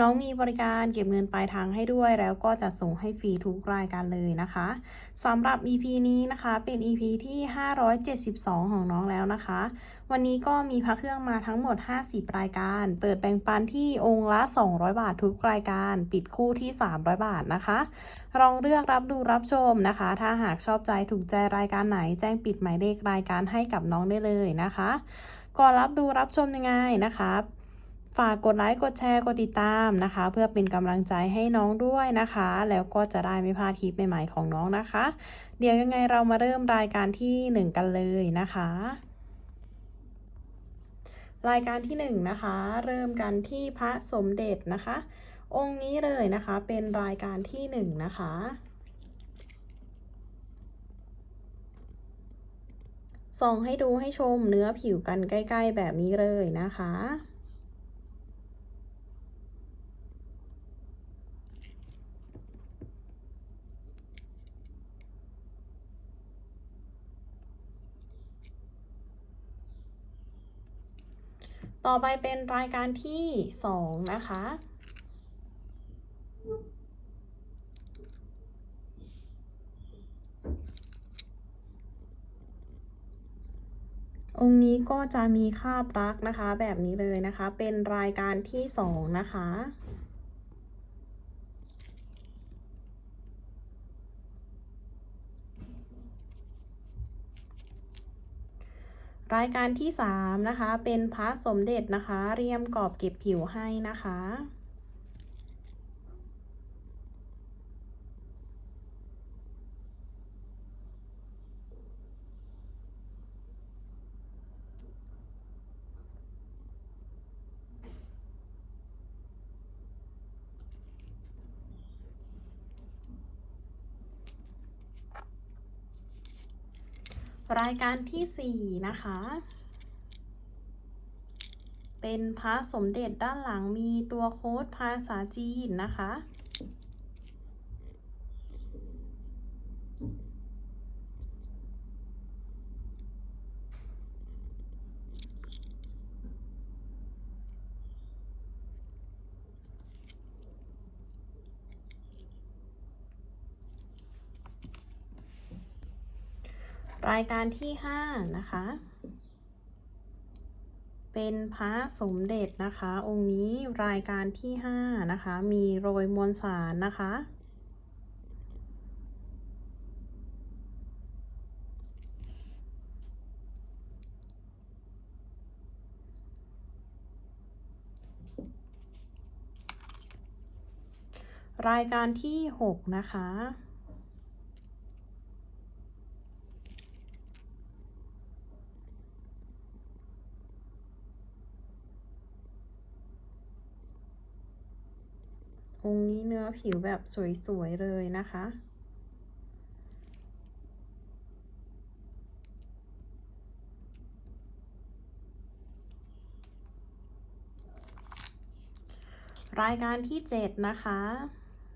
น้องมีบริการเก็บเงินปลายทางให้ด้วย แล้วก็จะส่งให้ฟรีทุกรายการเลยนะคะสำหรับ EP นี้นะคะเป็น EP ที่ 572 ของน้องแล้วนะคะ วันนี้ก็มีพระเครื่องมาทั้งหมด 50 รายการ เปิดแบ่งปันที่องค์ละ 200 บาททุกรายการ ปิดคู่ที่ 300 บาทนะคะลองเลือกรับดูรับชมนะคะ ถ้าหากชอบใจถูกใจรายการไหน แจ้งปิดหมายเลขรายการให้กับน้องได้เลยนะคะก่อนรับดูรับชมยังไงนะคะ ฝากกดไลค์ กดแชร์ กดติดตามนะคะ เพื่อเป็นกำลังใจให้น้องด้วยนะคะ แล้วก็จะได้ไม่พลาดคลิปใหม่ๆของน้องนะคะ เดี๋ยวยังไงเรามาเริ่มรายการที่ 1 กันเลยนะคะ รายการที่ 1 นะคะ เริ่มกันที่พระสมเด็จนะคะ องค์นี้เลยนะคะเป็นรายการที่ 1 นะคะส่องให้ดูให้ชมเนื้อผิวกันใกล้ ๆ แบบนี้เลยนะคะ ต่อไปเป็นรายการที่ 2 นะคะ องค์นี้ก็จะมีคาบรักนะคะแบบนี้เลยนะคะ เป็นรายการที่ 2 นะคะ รายการที่ 3 นะคะ เป็นพระสมเด็จนะคะ เรียมกรอบเก็บผิวให้นะคะ รายการที่ 4 นะคะ เป็นพระสมเด็จด้านหลังมีตัวโค้ดภาษาจีนนะคะ รายการที่5นะคะ เป็นพระสมเด็จนะคะ องค์นี้รายการที่5นะคะ มีโรยมวลสารนะคะรายการที่ 6 นะคะ องค์นี้เนื้อผิวแบบสวย ๆ เลยนะคะ รายการที่ 7 นะคะ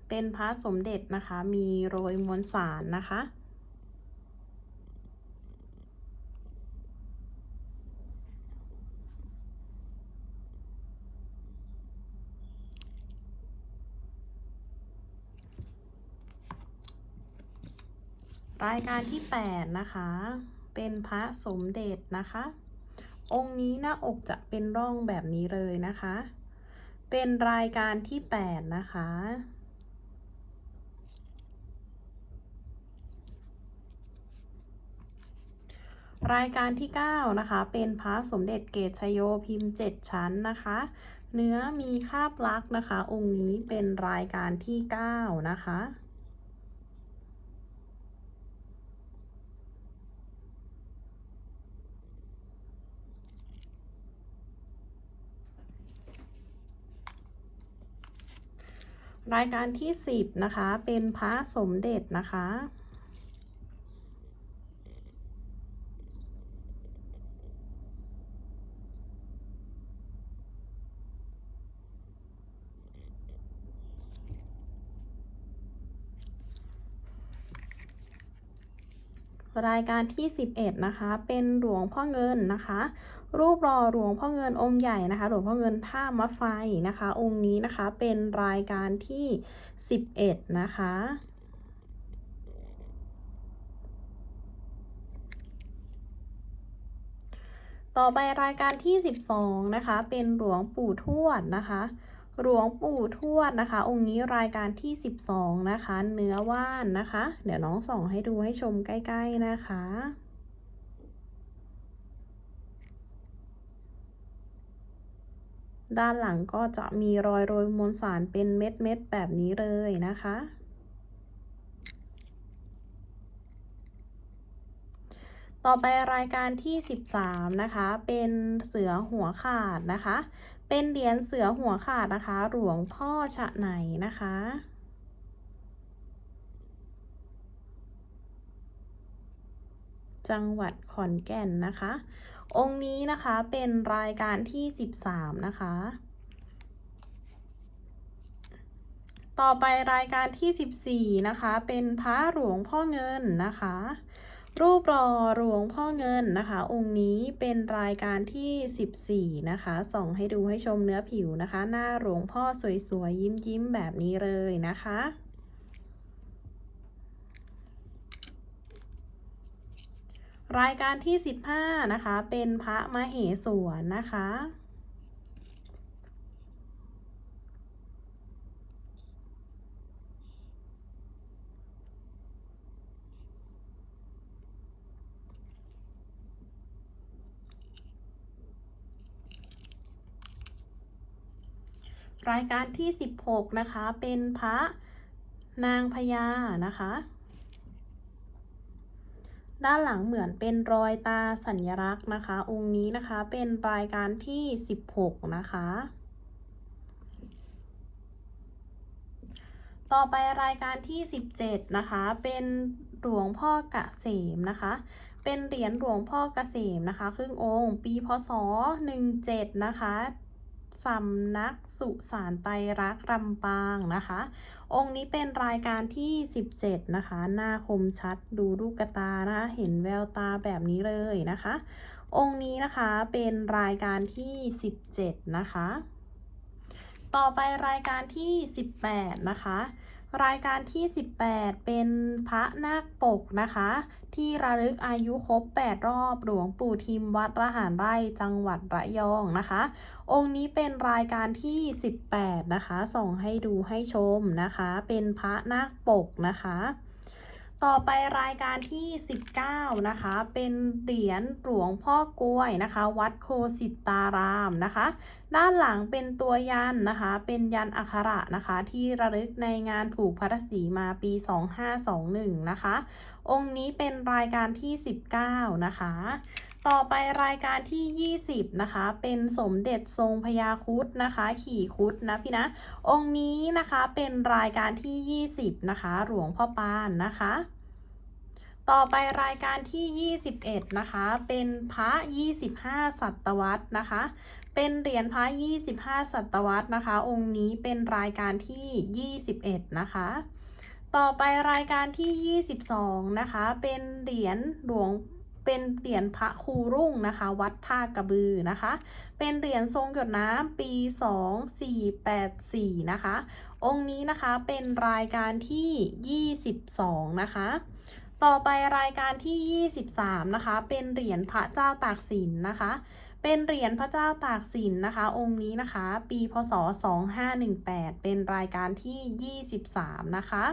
เป็นพระสมเด็จนะคะ มีโรยมวลสารนะคะ รายการที่ 8 นะคะ เป็นพระสมเด็จนะคะ องค์นี้หน้าอกจะเป็นร่องแบบนี้เลยนะคะ เป็นรายการที่ 8 นะคะ รายการที่ 9 นะคะ เป็นพระสมเด็จเกตชโยพิมพ์ 7 ชั้นนะคะ เนื้อมีคาบลักษณ์นะคะ องค์นี้เป็นรายการที่ 9 นะคะ รายการที่ 10 นะคะ เป็นพระสมเด็จนะคะ รายการที่ 11 นะคะ เป็นหลวงพ่อเงินนะคะ รูปรอหลวงพ่อเงินองค์ใหญ่นะคะ หลวงพ่อเงินท่ามะไฟนะคะ องค์นี้นะคะเป็นรายการที่ 11 นะคะต่อไปรายการที่ 12 นะคะ เป็นหลวงปู่ทวดนะคะ หลวงปู่ทวดนะคะ องค์นี้รายการที่ 12 นะคะ เนื้อว่านนะคะ เดี๋ยวน้องส่องให้ดูให้ชมใกล้ ๆ นะคะ ด้านหลังก็จะมีรอยโรยมวลสารเป็นเม็ดๆแบบนี้เลยนะคะ ต่อไปรายการที่ 13 นะคะ เป็นเสือหัวขาดนะคะ เป็นเหรียญเสือหัวขาดนะคะ หลวงพ่อฉะไหนนะคะจังหวัดขอนแก่นนะคะ องค์นี้นะคะเป็นรายการที่ 13 นะคะ ต่อไปรายการที่ 14 นะคะ เป็นพระหลวงพ่อเงินนะคะ รูปหล่อหลวงพ่อเงินนะคะ องค์นี้เป็นรายการที่ 14 นะคะ ส่องให้ดูให้ชมเนื้อผิวนะคะ หน้าหลวงพ่อสวยๆ ยิ้มๆ แบบนี้เลยนะคะ รายการที่ 15 นะคะ เป็นพระมเหสวนนะคะ รายการที่ 16 นะคะ เป็นพระนางพญานะคะ ด้านหลังเหมือนเป็นรอยตาสัญลักษณ์นะคะ องค์นี้นะคะเป็นรายการที่ 16 นะคะ ต่อไปรายการที่ 17 นะคะ เป็นหลวงพ่อกเกษมนะคะ เป็นเหรียญหลวงพ่อกเกษมนะคะ ครึ่งองค์ ปีพศ 17 นะคะ สำนักสุสานไตรรักรำปางนะคะ องค์นี้เป็นรายการที่ 17 นะคะ หน้าคมชัดดูลูกตานะคะ เห็นแววตาแบบนี้เลยนะคะ องค์นี้นะคะเป็นรายการที่ 17 นะคะ ต่อไปรายการที่ 18 นะคะ รายการที่ 18 เป็นพระนาคปกนะคะ ที่ระลึกอายุครบ 8 รอบหลวงปู่ทิมวัดระหารไร่จังหวัดระยองนะคะ องค์นี้เป็นรายการที่ 18 นะคะ ส่งให้ดูให้ชมนะคะ เป็นพระนาคปกนะคะ ต่อไปรายการที่ 19 นะคะ เป็นเหรียญหลวงพ่อกล้วยนะคะ วัดโคสิตารามนะคะ ด้านหลังเป็นตัวยันนะคะ เป็นยันอักขระนะคะ ที่ระลึกในงานผูกพัทสีมาปี 2521 นะคะ องค์นี้เป็นรายการที่ 19 นะคะ ต่อไปรายการที่ 20 นะคะ เป็นสมเด็จทรงพญาคุดนะคะ ขี่คุดนะพี่นะ องค์นี้นะคะเป็นรายการที่ 20 นะคะ หลวงพ่อปานนะคะ ต่อไปรายการที่ 21 นะคะ เป็นพระ 25ศตวรรษนะคะ เป็นเหรียญพระ 25ศตวรรษนะคะ องค์นี้เป็นรายการที่ 21 นะคะต่อไปรายการที่ 22 นะคะ เป็นเหรียญหลวง เป็นเหรียญพระครูรุ่งนะคะ วัดท่ากระบือนะคะ เป็นเหรียญทรงหยดน้ำปี 2484 นะคะ องค์นี้นะคะเป็นรายการที่ 22 นะคะ ต่อไปรายการที่ 23 นะคะ เป็นเหรียญพระเจ้าตากสินนะคะ เป็นเหรียญพระเจ้าตากสินนะคะ องค์นี้นะคะ ปีพศ 2518 เป็นรายการที่ 23 นะคะ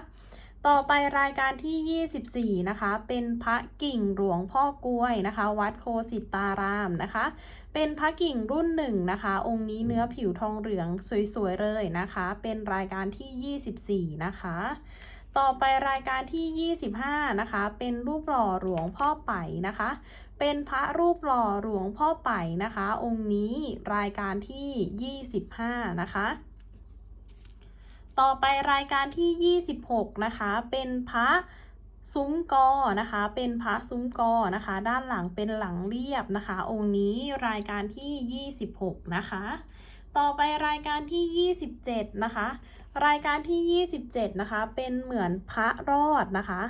ต่อไปรายการที่ 24 นะคะ เป็นพระกิ่งหลวงพ่อกล้วยนะคะ วัดโคสิตารามนะคะ เป็นพระกิ่งรุ่นหนึ่งนะคะ องค์นี้เนื้อผิวทองเหลืองสวยๆเลยนะคะ เป็นรายการที่ 24 นะคะ ต่อไปรายการที่ 25 นะคะ เป็นรูปหล่อหลวงพ่อไปนะคะ เป็นพระรูปหล่อหลวงพ่อไปนะคะ องค์นี้รายการที่ 25 นะคะ ต่อไปรายการที่ 26 นะคะ เป็นพระซุ้มกอนะคะ เป็นพระซุ้มกอนะคะ ด้านหลังเป็นหลังเรียบนะคะ องค์นี้รายการที่ 26 นะคะ ต่อไปรายการที่ 27 นะคะ รายการที่ 27 นะคะ เป็นเหมือนพระรอดนะคะ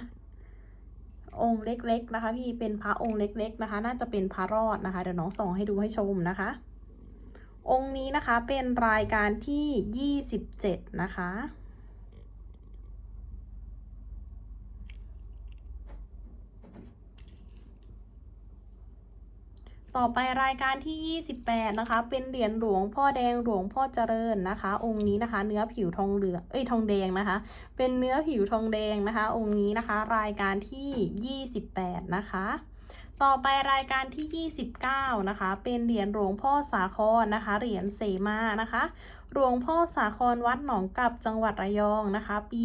องค์เล็กๆนะคะพี่เป็นพระองค์เล็กๆนะคะ น่าจะเป็นพระรอดนะคะ เดี๋ยวน้องส่องให้ดูให้ชมนะคะ องค์นี้นะคะเป็นรายการที่ 27 นะคะ ต่อไปรายการที่ 28 นะคะ เป็นเหรียญหลวงพ่อแดงหลวงพ่อเจริญนะคะ องค์นี้นะคะ เนื้อผิวทองเหลืองเอ้ยทองแดงนะคะ เป็นเนื้อผิวทองแดงนะคะ องค์นี้นะคะ รายการที่ 28 นะคะ ต่อไปรายการที่ 29 นะคะ เป็นเหรียญหลวงพ่อสาครนะคะ เหรียญเสมานะคะ หลวงพ่อสาครวัดหนองกับจังหวัดระยองนะคะ ปี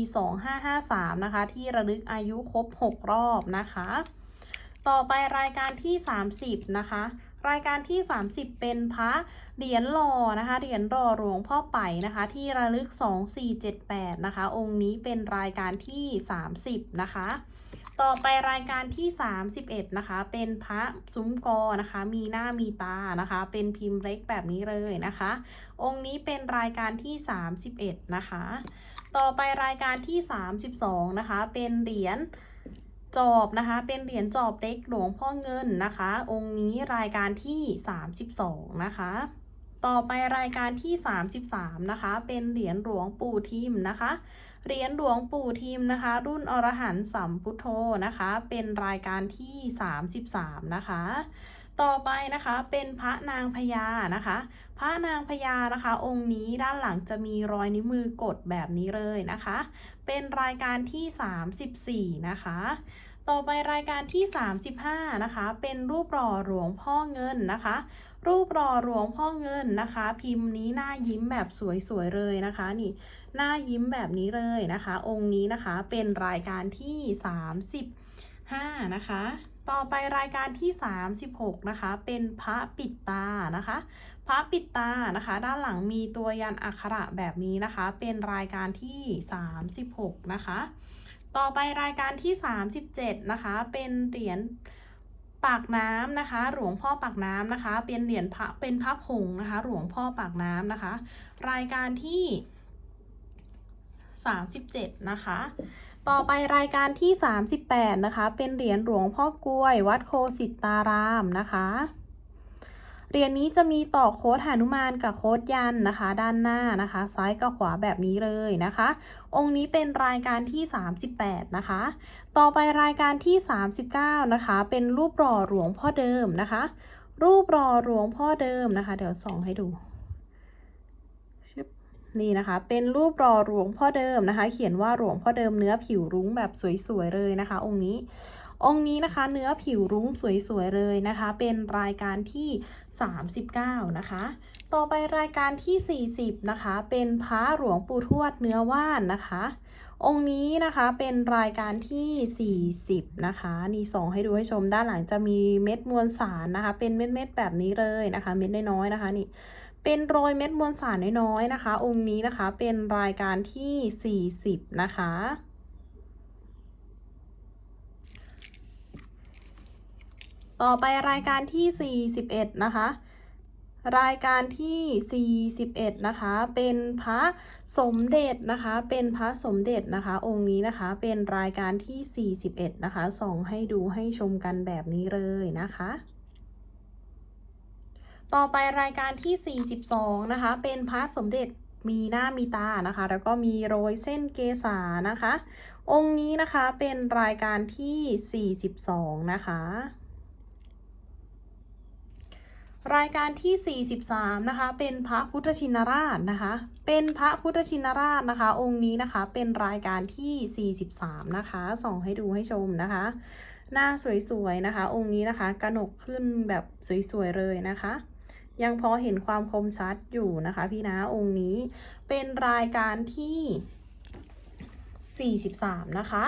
2553 นะคะ ที่ระลึกอายุครบ 6 รอบนะคะ ต่อไปรายการที่ 30 นะคะ รายการที่ 30 เป็นพระเหรียญหล่อนะคะ เหรียญหล่อหลวงพ่อไปนะคะ ที่ระลึก 2478 นะคะ องค์นี้เป็นรายการที่ 30 นะคะ ต่อไปรายการที่ 31 นะคะ เป็นพระซุ้มกอนะคะ มีหน้ามีตานะคะ เป็นพิมพ์เล็กแบบนี้เลยนะคะ องค์นี้เป็นรายการที่ 31 นะคะ ต่อไปรายการที่ 32 นะคะ เป็นเหรียญจอบนะคะ เป็นเหรียญจอบเล็กหลวงพ่อเงินนะคะ องค์นี้รายการที่ 32 นะคะต่อไปรายการที่ 33 นะคะ เป็นเหรียญหลวงปู่ทิมนะคะ เหรียญหลวงปู่ทิมนะคะ รุ่นอรหันต์สัมพุทโธนะคะ เป็นรายการที่ 33 นะคะ ต่อไปนะคะเป็นพระนางพญานะคะ พระนางพญานะคะ องค์นี้ด้านหลังจะมีรอยนิ้วมือกดแบบนี้เลยนะคะ เป็นรายการที่ 34 นะคะต่อไปรายการที่ 35 นะคะ เป็นรูปหล่อหลวงพ่อเงินนะคะ รูปหล่อหลวงพ่อเงินนะคะ พิมพ์นี้หน้ายิ้มแบบสวยๆเลยนะคะ นี่หน้ายิ้มแบบนี้เลยนะคะ องค์นี้นะคะเป็นรายการที่ 35 นะคะ ต่อไปรายการที่ 36 นะคะ เป็นพระปิดตานะคะพระปิดตานะคะ ด้านหลังมีตัวยันอักขระแบบนี้นะคะ เป็นรายการที่ 36 นะคะ ต่อไปรายการที่ 37 นะคะ เป็นเหรียญ ปากน้ำนะคะ หลวงพ่อปากน้ำนะคะ เป็นเหรียญพระเป็นพระผงนะคะ หลวงพ่อปากน้ำนะคะ รายการที่ 37 นะคะ ต่อไปรายการที่ 38 นะคะ เป็นเหรียญหลวงพ่อกล้วย วัดโคสิตารามนะคะ เหรียญนี้จะมีต่อโค้ดหานุมานกับโค้ดยันนะคะ ด้านหน้านะคะ ซ้ายกับขวาแบบนี้เลยนะคะ องค์นี้เป็นรายการที่ 38 นะคะ ต่อไปรายการที่ 39 นะคะ เป็นรูปหล่อหลวงพ่อเดิมนะคะ รูปหล่อหลวงพ่อเดิมนะคะ เดี๋ยวส่องให้ดูนี่นะคะ เป็นรูปหล่อหลวงพ่อเดิมนะคะ เขียนว่าหลวงพ่อเดิมเนื้อผิวรุ้งแบบสวยๆเลยนะคะ องค์นี้ องค์นี้นะคะเนื้อผิวรุ้งสวยๆเลยนะคะ เป็นรายการที่ 39 นะคะ ต่อไปรายการที่ 40 นะคะ เป็นพระหลวงปู่ทวดเนื้อว่านนะคะ องค์นี้นะคะเป็นรายการที่ 40 นะคะนี่ส่งให้ดูให้ชมด้านหลังจะมีเม็ดมวลสารนะคะ เป็นเม็ดๆแบบนี้เลยนะคะ เม็ดน้อยๆนะคะนี่เป็นโรยเม็ดมวลสารน้อยๆนะคะ องค์นี้นะคะเป็นรายการที่ 40 นะคะ ต่อไปรายการที่ 41 นะคะ รายการที่ 41 นะคะ เป็นพระสมเด็จนะคะ เป็นพระสมเด็จนะคะ องค์นี้นะคะ เป็นรายการที่ 41 นะคะ ส่งให้ดูให้ชมกันแบบนี้เลยนะคะต่อไปรายการที่ 42 นะคะ เป็นพระสมเด็จมีหน้ามีตานะคะ แล้วก็มีโรยเส้นเกษานะคะ องค์นี้นะคะเป็นรายการที่ 42 นะคะ รายการที่ 43 นะคะ เป็นพระพุทธชินราชนะคะ เป็นพระพุทธชินราชนะคะ องค์นี้นะคะ เป็นรายการที่ 43 นะคะ ส่องให้ดูให้ชมนะคะ หน้าสวยๆนะคะ องค์นี้นะคะกระหนกขึ้นแบบสวยๆเลยนะคะ ยังพอเห็นความคมชัดอยู่นะคะ พี่นะองค์นี้เป็นรายการที่ 43 นะคะ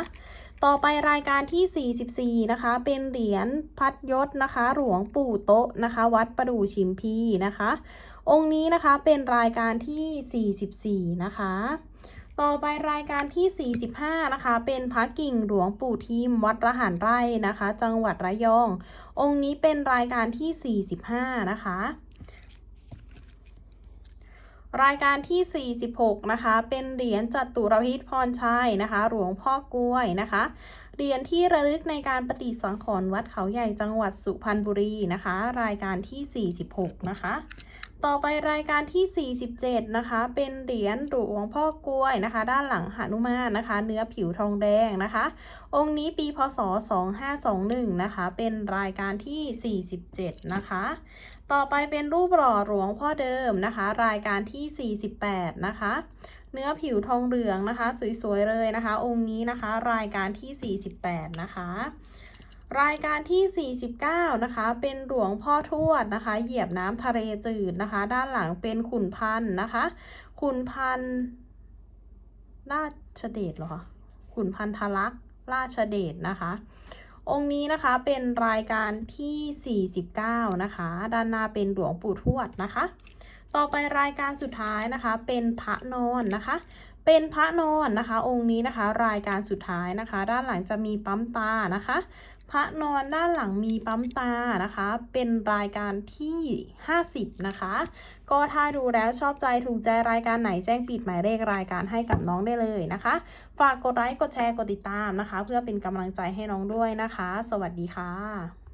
ต่อไปรายการที่ 44 นะคะ เป็นเหรียญพัดยศนะคะ หลวงปู่โต๊ะนะคะ วัดประดู่ชิมพีนะคะ องค์นี้นะคะเป็นรายการที่ 44 นะคะ ต่อไปรายการที่ 45 นะคะ เป็นพระกิ่งหลวงปู่ทิมวัดระหันไร่นะคะ จังหวัดระยอง องค์นี้เป็นรายการที่ 45 นะคะ รายการที่ 46 นะคะ เป็นเหรียญจัตุรพิษพรชัยนะคะ หลวงพ่อกล้วยนะคะ เหรียญที่ระลึกในการปฏิสังขรณ์วัดเขาใหญ่จังหวัดสุพรรณบุรีนะคะ รายการที่ 46 นะคะ ต่อไปรายการที่ 47 นะคะ เป็นเหรียญหลวงพ่อกล้วยนะคะ ด้านหลังหนุมานนะคะ เนื้อผิวทองแดงนะคะ องค์นี้ปีพศ 2521 นะคะ เป็นรายการที่ 47 นะคะ ต่อไปเป็นรูปหล่อหลวงพ่อเดิมนะคะ รายการที่ 48 นะคะเนื้อผิวทองเหลืองนะคะ สวยๆเลยนะคะ องค์นี้นะคะ รายการที่ 48 นะคะ รายการที่ 49 นะคะ เป็นหลวงพ่อทวดนะคะ เหยียบน้ำทะเลจืดนะคะ ด้านหลังเป็นขุนพันธ์นะคะ ขุนพันธ์ราชเดชเหรอคะขุนพันธลักษ์ราชเดชนะคะ องค์นี้นะคะเป็นรายการที่ 49 นะคะ ด้านหน้าเป็นหลวงปู่ทวดนะคะ ต่อไปรายการสุดท้ายนะคะ เป็นพระนอนนะคะเป็นพระนอนนะคะ องค์นี้นะคะ รายการสุดท้ายนะคะ ด้านหลังจะมีปั๊มตานะคะ พระนอนด้านหลังมีปั๊มตานะคะ เป็นรายการที่ 50 นะคะ ก็ถ้าดูแล้วชอบใจถูกใจรายการไหนแจ้งปิดหมายเลขรายการให้กับน้องได้เลยนะคะ ฝากกดไลค์กดแชร์กดติดตามนะคะ เพื่อเป็นกำลังใจให้น้องด้วยนะคะ สวัสดีค่ะ